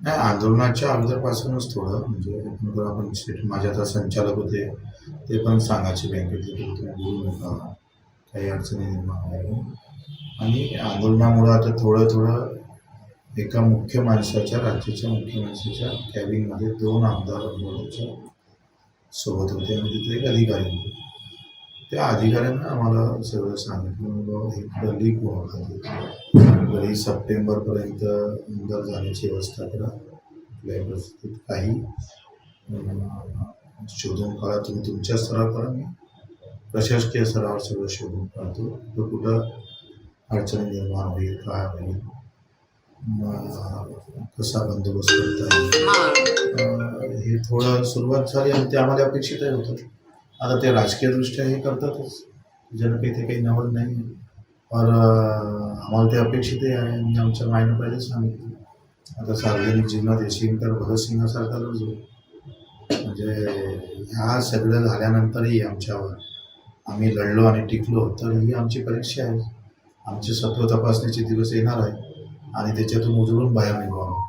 नाही आंदोलनाच्या अगोदरपासूनच थोडं म्हणजे आपण शेट माझे आता संचालक होते ते पण सांगायचे बँकेतले बोलू नका काही अडचणी निर्माण आहे आणि आंदोलनामुळं आता थोडं थोडं एका मुख्य माणसाच्या राज्याच्या मुख्य माणसाच्या कॅबिनमध्ये दोन आमदार सोबत होते आणि तिथे एक अधिकारी होते. त्या अधिकाऱ्यांना आम्हाला सगळं सांगितलं. बाबा हे लीक नका घरी सप्टेंबरपर्यंत आमदार जाण्याची व्यवस्था करा. कुठल्याही परिस्थितीत काही शोधून काढा. तुम्ही तुमच्या स्तरावर करा मी प्रशासकीय स्तरावर सगळं शोधून काढतो. कुठं कुठं अडचणी निर्माण होईल काय होईल कसा बंदोबस्त करता येईल. हे. थोडं सुरुवात झाली आणि ते आम्हाला अपेक्षितही होतं. आता ते राजकीयदृष्ट्या हे करतातच. ज्यानं काही ते काही नवल नाही आहे. और आम्हाला ते अपेक्षितही आहे मी आमच्या मायनं पाहिजे सांगितलं. आता सार्वजनिक जीवनात येशील तर भगतसिंगासारखा लढतो म्हणजे ह्या सगळं झाल्यानंतरही आमच्यावर आम्ही लढलो आणि टिकलो तर ही आमची परीक्षा आहे. आमचे सत्व तपासण्याचे दिवस येणार आहे आणि त्याच्यातून उजळून बाहेर निघू आम्ही.